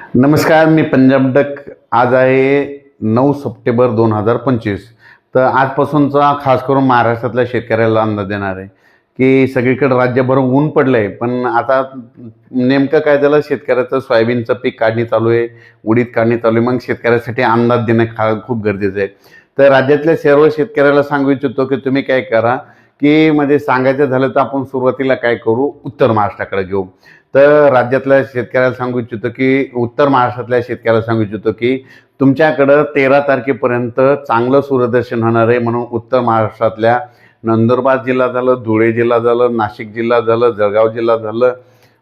नमस्कार मी पंजाब डक. आज आहे नऊ सप्टेंबर दोन हजार पंचवीस. तर आजपासूनचा खास करून महाराष्ट्रातल्या शेतकऱ्याला अंदाज देणार आहे की सगळीकडे राज्यभर ऊन पडलं आहे पण आता नेमकं काय झालं? शेतकऱ्याचं सोयाबीनचं पीक काढणी चालू आहे उडीद काढणी चालू आहे मग शेतकऱ्यासाठी अंदाज देणं खा खूप गरजेचं आहे. तर राज्यातल्या सर्व शेतकऱ्याला सांगू इच्छितो की तुम्ही काय करा की म्हणजे सांगायचं झालं तर आपण सुरुवातीला काय करू? उत्तर महाराष्ट्राकडे घेऊ. तर राज्यातल्या शेतकऱ्याला सांगू इच्छितो की उत्तर महाराष्ट्रातल्या शेतकऱ्याला सांगू इच्छितो की तुमच्याकडं तेरा तारखेपर्यंत चांगलं सूर्यदर्शन होणार आहे म्हणून उत्तर महाराष्ट्रातल्या नंदुरबार जिल्हा झालं धुळे जिल्हा झालं नाशिक जिल्हा झालं जळगाव जिल्हा झालं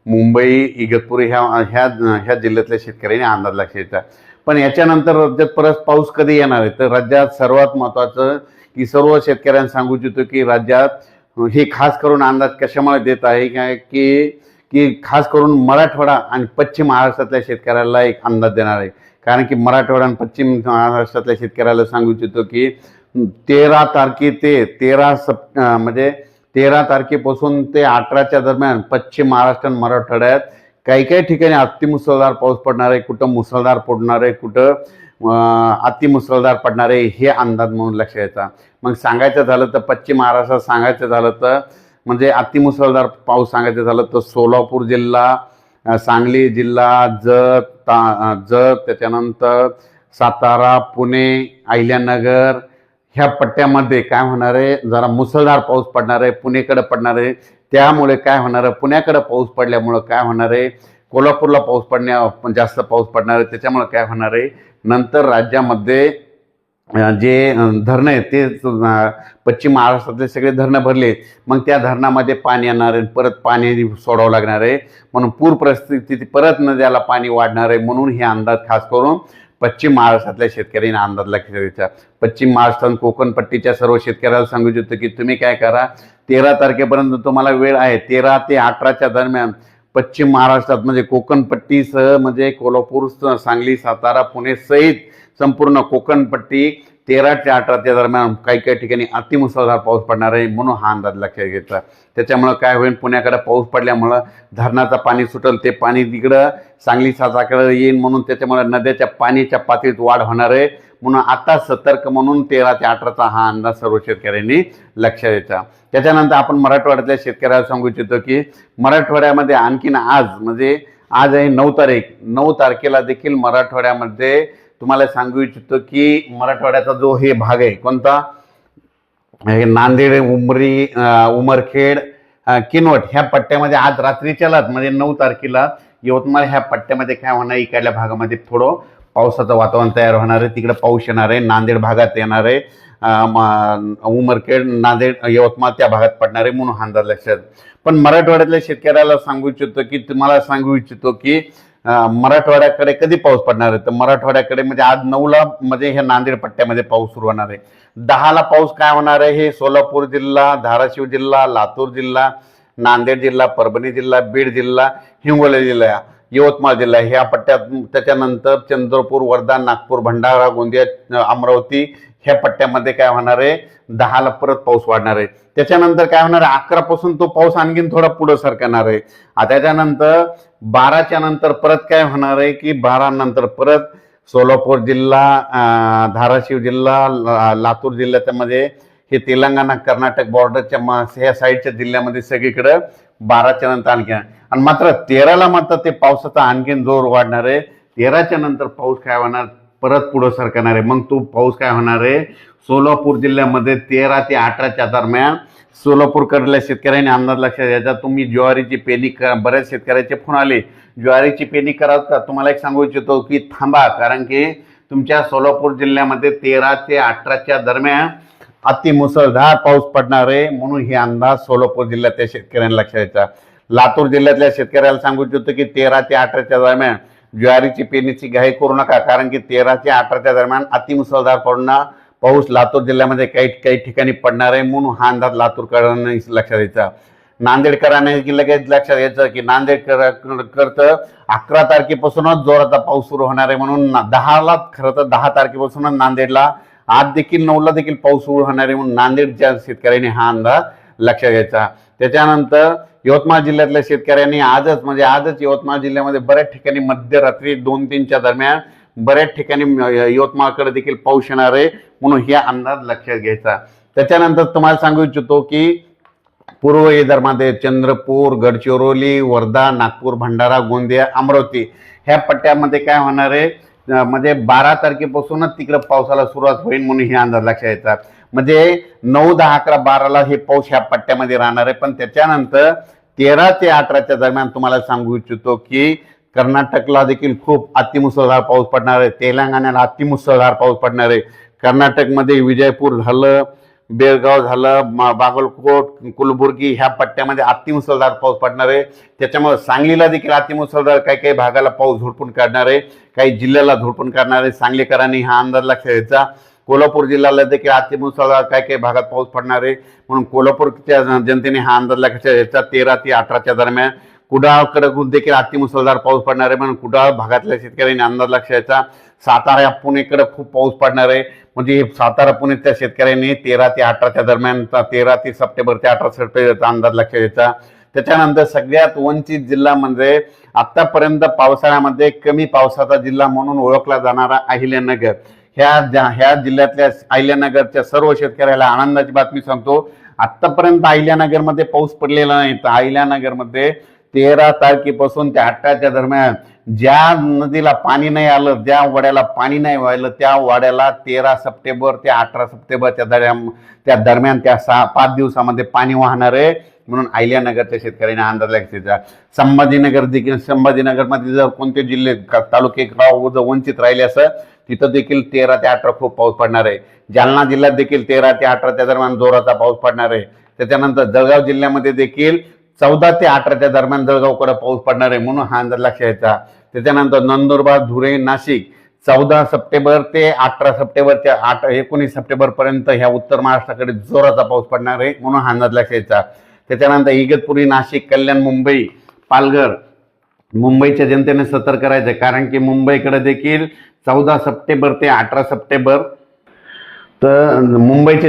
मुंबई इगतपुरी ह्या ह्या ह्या जिल्ह्यातल्या शेतकऱ्यांनी अंदाज लक्ष पण याच्यानंतर राज्यात परत पाऊस कधी येणार आहे? तर राज्यात सर्वात महत्त्वाचं की सर्व शेतकऱ्यांना सांगू इच्छितो की राज्यात हे खास करून अंदाज कशामुळे देत आहे की की खास करून मराठवाडा आणि पश्चिम महाराष्ट्रातल्या शेतकऱ्याला एक अंदाज देणार आहे. कारण की मराठवाडा आणि पश्चिम महाराष्ट्रातल्या शेतकऱ्याला सांगू इच्छितो की तेरा तारखे ते तेरा सप म्हणजे तेरा तारखेपासून ते अठराच्या दरम्यान पश्चिम महाराष्ट्र आणि मराठवाड्यात काही काही ठिकाणी अतिमुसळधार पाऊस पडणार आहे कुठं मुसळधार पडणार आहे कुठं अतिमुसळधार पडणार आहे हे अंदाज म्हणून लक्ष द्यायचा. मग सांगायचं झालं तर पश्चिम महाराष्ट्रात सांगायचं झालं तर म्हणजे अतिमुसळधार पाऊस सांगायचं झालं तर सोलापूर जिल्हा सांगली जिल्हा जत ता जत त्याच्यानंतर सातारा पुणे अहिल्यानगर ह्या पट्ट्यामध्ये काय होणार आहे जरा मुसळधार पाऊस पडणार आहे पुणेकडे पडणार आहे त्यामुळे काय होणार आहे पुण्याकडे पाऊस पडल्यामुळं काय होणार आहे कोल्हापूरला पाऊस पडण्या जास्त पाऊस पडणार आहे त्याच्यामुळे काय होणार आहे नंतर राज्यामध्ये जे धरणं आहेत ते पश्चिम महाराष्ट्रातले सगळे धरणं भरले. आहेत. मग त्या धरणामध्ये पाणी येणार आहे परत पाणी सोडावं लागणार आहे. म्हणून पूर परिस्थिती परत नद्याला पाणी वाढणार आहे म्हणून हे अंदाज खास करून पश्चिम महाराष्ट्रातल्या शेतकऱ्यांना अंदाज लक्षात पश्चिम महाराष्ट्र आणि कोकण पट्टीच्या सर्व शेतकऱ्याला सांगू इच्छितो की तुम्ही काय करा तेरा तारखेपर्यंत तुम्हाला वेळ आहे. तेरा ते अठराच्या दरम्यान पश्चिम महाराष्ट्रात म्हणजे कोकणपट्टीसह म्हणजे कोल्हापूर सांगली सातारा पुणे सहित संपूर्ण कोकणपट्टी तेरा ते अठराच्या दरम्यान काही काही ठिकाणी अतिमुसळधार पाऊस पडणार आहे म्हणून हा अंदाज लक्षात घेतला. त्याच्यामुळं काय होईल? पुण्याकडे पाऊस पडल्यामुळं धरणाचं पाणी सुटल ते पाणी तिकडं सांगली साताराकडे येईल म्हणून त्याच्यामुळे नद्याच्या पाण्याच्या पातळीत वाढ होणार आहे म्हणून आता सतर्क म्हणून तेरा ते अठराचा हा अंदाज सर्व शेतकऱ्यांनी लक्षात द्यायचा त्याच्यानंतर आपण मराठवाड्यातल्या शेतकऱ्याला सांगू इच्छितो की मराठवाड्यामध्ये आणखीन आज म्हणजे आज आहे नऊ तारीख. नऊ तारखेला देखील मराठवाड्यामध्ये तुम्हाला सांगू इच्छितो की मराठवाड्याचा जो हे भाग आहे कोणता? हे नांदेड उमरी उमरखेड किनवट ह्या पट्ट्यामध्ये आज रात्रीच्या लाच म्हणजे नऊ तारखेला यवतमाळ ह्या पट्ट्यामध्ये काय होणार इकडल्या भागामध्ये थोडं पावसाचं वातावरण तयार होणार आहे. तिकडे पाऊस येणार आहे नांदेड भागात येणार आहे उमरखेड नांदेड यवतमाळ त्या भागात पडणार आहे म्हणून हा अंदाज लक्षात. पण मराठवाड्यातल्या शेतकऱ्याला सांगू इच्छितो की तुम्हाला सांगू इच्छितो की मराठवाड्याकडे कधी पाऊस पडणार आहे? तर मराठवाड्याकडे म्हणजे आज नऊला म्हणजे हे नांदेड पट्ट्यामध्ये पाऊस सुरू होणार आहे. दहाला पाऊस काय होणार आहे? हे सोलापूर जिल्हा धाराशिव जिल्हा लातूर जिल्हा नांदेड जिल्हा परभणी जिल्हा बीड जिल्हा हिंगोली जिल्हा. यवतमाळ जिल्हा ह्या पट्ट्यात त्याच्यानंतर चंद्रपूर वर्धा नागपूर भंडारा गोंदिया अमरावती ह्या पट्ट्यामध्ये काय होणार आहे? दहाला परत पाऊस वाढणार आहे. त्याच्यानंतर काय होणार आहे? अकरापासून तो पाऊस आणखीन थोडा पुढं सरकणार आहे. त्याच्यानंतर बाराच्या नंतर परत काय होणार आहे की बारा नंतर परत सोलापूर जिल्हा धाराशिव जिल्हा लातूर जिल्ह्याच्यामध्ये हे तेलंगणा कर्नाटक बॉर्डरच्या ह्या साईडच्या जिल्ह्यामध्ये सगळीकडं बाराच्या नंतर आणखी आणि मात्र तेराला मात्र ते पावसाचा आणखीन जोर वाढणार आहे. तेराच्या नंतर पाऊस काय होणार? परत पुढं सरकणार आहे. मग तो पाऊस काय होणार आहे? सोलापूर जिल्ह्यामध्ये तेरा ते अठराच्या दरम्यान सोलापूरकडल्या शेतकऱ्यांनी अंदाज लक्षात द्यायचा तुम्ही ज्वारीची पेरणी करा. बऱ्याच शेतकऱ्याचे फोन आले. ज्वारीची पेरणी कराल का? तुम्हाला एक सांगू इच्छितो की थांबा कारण की तुमच्या सोलापूर जिल्ह्यामध्ये तेरा ते अठराच्या दरम्यान अतिमुसळधार पाऊस पडणार आहे. म्हणून हे अंदाज सोलापूर जिल्ह्यातल्या शेतकऱ्यांना लक्षात घ्यायचा. लातूर जिल्ह्यातल्या शेतकऱ्याला सांगू इच्छितो की तेरा ते अठराच्या दरम्यान ज्वारीची पेरणीची घाई करू नका कारण की तेरा ते अठराच्या दरम्यान अतिमुसळधार पडणं पाऊस लातूर जिल्ह्यामध्ये काही काही ठिकाणी पडणार आहे म्हणून हा अंदाज लातूरकरांनी लक्षात द्यायचा नांदेडकरांनी लगेच लक्षात घ्यायचं की नांदेडकर करतं अकरा तारखेपासूनच जोराचा पाऊस सुरू होणार आहे म्हणून दहाला खरं तर दहा तारखेपासूनच नांदेडला आज देखील नऊला देखील पाऊस सुरू होणार आहे म्हणून नांदेडच्या शेतकऱ्यांनी हा अंदाज लक्षात घ्यायचा. त्याच्यानंतर यवतमाळ जिल्ह्यातल्या शेतकऱ्यांनी आजच म्हणजे आजच यवतमाळ जिल्ह्यामध्ये बऱ्याच ठिकाणी मध्यरात्री दोन तीनच्या दरम्यान बऱ्याच ठिकाणी यवतमाळकडे देखील पाऊस येणार आहे म्हणून हे अंदाज लक्षात घ्यायचा. त्याच्यानंतर तुम्हाला सांगू इच्छितो की पूर्व विदर्भामध्ये चंद्रपूर गडचिरोली वर्धा नागपूर भंडारा गोंदिया अमरावती ह्या पट्ट्यामध्ये काय होणार आहे? म्हणजे बारा तारखेपासूनच तिकडं पावसाला सुरुवात होईल म्हणून हे अंदाज लक्षात यायचा म्हणजे नऊ दहा अकरा बाराला हे पाऊस ह्या पट्ट्यामध्ये राहणार आहे. पण त्याच्यानंतर तेरा ते अठराच्या दरम्यान तुम्हाला सांगू इच्छितो की कर्नाटकला देखील खूप अतिमुसळधार पाऊस पडणार आहे. तेलंगणाला अतिमुसळधार पाऊस पडणार आहे. कर्नाटकमध्ये विजयपूर झालं बेळगाव झालं बागलकोट कुलबुर्गी ह्या पट्ट्यामध्ये अतिमुसळधार पाऊस पडणार आहे. त्याच्यामुळे सांगलीला देखील अतिमुसळधार काही काही भागाला पाऊस झोडपून काढणार आहे. काही जिल्ह्याला झोडपून काढणार आहे. सांगलीकरांनी हा अंदाज लक्षात घ्यायचा. कोल्हापूर जिल्ह्याला देखील अतिमुसळधार काही काही भागात पाऊस पडणार आहे. म्हणून कोल्हापूरच्या जनतेने हा अंदाज लक्षात घ्यायचा तेरा ते अठराच्या दरम्यान कुडाळकडे देखील अतिमुसळधार पाऊस पडणार आहे. म्हणून कुडाळ भागातल्या शेतकऱ्यांनी अंदाज लक्षात घ्यायचा सातारा या पुणेकडे खूप पाऊस पडणार आहे. म्हणजे सातारा पुणेच्या शेतकऱ्यांनी तेरा ते अठराच्या दरम्यान तेरा ते सप्टेंबर ते अठरा सप्टेंबरचा अंदाज लक्षात घ्यायचा त्याच्यानंतर सगळ्यात वंचित जिल्हा म्हणजे आतापर्यंत पावसाळ्यामध्ये कमी पावसाचा जिल्हा म्हणून ओळखला जाणारा अहिल्यानगर. ह्या ह्या जिल्ह्यातल्या अहिल्यानगरच्या सर्व शेतकऱ्याला आनंदाची बातमी सांगतो. आतापर्यंत अहिल्यानगरमध्ये पाऊस पडलेला नाही. तर अहिल्यानगरमध्ये तेरा तारखेपासून ते अठराच्या दरम्यान ज्या नदीला पाणी नाही आलं ज्या वाड्याला पाणी नाही व्हायलं त्या वाड्याला तेरा सप्टेंबर ते अठरा सप्टेंबरच्या दरम्यान त्या दरम्यान त्या सहा पाच दिवसामध्ये पाणी वाहणार आहे. म्हणून अहिल्यानगरच्या शेतकऱ्यांनी अंदाज लागण्याचा संभाजीनगर देखील संभाजीनगरमध्ये जर कोणते जिल्हे तालुके गाव जर वंचित राहिले असं तिथं देखील तेरा ते अठरा खूप पाऊस पडणार आहे. जालना जिल्ह्यात देखील तेरा ते अठराच्या दरम्यान जोराचा पाऊस पडणार आहे. त्याच्यानंतर जळगाव जिल्ह्यामध्ये देखील चौदा ते अठराच्या दरम्यान जळगावकडे पाऊस पडणार आहे म्हणून हा अंदाज लक्षात त्याच्यानंतर नंदुरबार धुळे नाशिक चौदा सप्टेंबर ते अठरा सप्टेंबरच्या आठ एकोणीस सप्टेंबर पर्यंत ह्या उत्तर महाराष्ट्राकडे जोराचा पाऊस पडणार आहे म्हणून हा अंदाज लक्षात त्याच्यानंतर इगतपुरी नाशिक कल्याण मुंबई पालघर मुंबईच्या जनतेने सतर्क करायचं कारण की मुंबईकडे देखील चौदा सप्टेंबर ते अठरा सप्टेंबर तर मुंबईचे